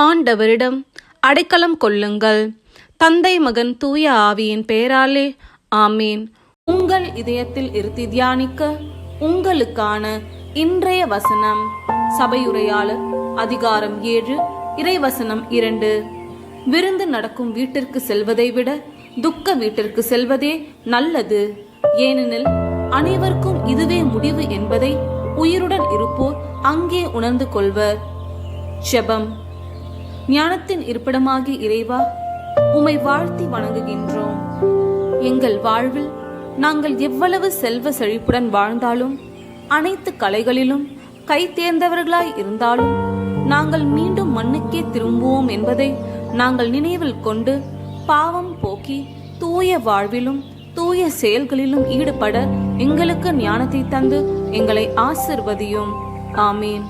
ஆண்டவரிடம் அடைக்கலம் கொள்ளுங்கள். தந்தை மகன் தூய ஆவியின் பெயராலே ஆமீன். உங்கள் இதயத்தில் இருத்தி தியானிக்க உங்களுக்கான இன்றைய வசனம். சபையுரையாளர் அதிகாரம் ஏழு இறைவசனம் இரண்டு. விருந்து நடக்கும் வீட்டிற்கு செல்வதை விட துக்க வீட்டிற்கு செல்வதே நல்லது. ஏனெனில் அனைவருக்கும் இதுவே முடிவு என்பதை உயிருடன் இருப்போர் அங்கே உணர்ந்து கொள்வர். செபம் ஞானத்தின் இருப்பிடமாகி இறைவா உமை வாழ்த்தி வணங்குகின்றோம். எங்கள் வாழ்வில் நாங்கள் எவ்வளவு செல்வ செழிப்புடன் வாழ்ந்தாலும் அனைத்து கலைகளிலும் கை தேர்ந்தவர்களாய் இருந்தாலும் நாங்கள் மீண்டும் மண்ணுக்கே திரும்புவோம் என்பதை நாங்கள் நினைவில் கொண்டு பாவம் போக்கி தூய வாழ்விலும் தூய செயல்களிலும் ஈடுபட எங்களுக்கு ஞானத்தை தந்து எங்களை ஆசிர்வதியும். ஆமீன்.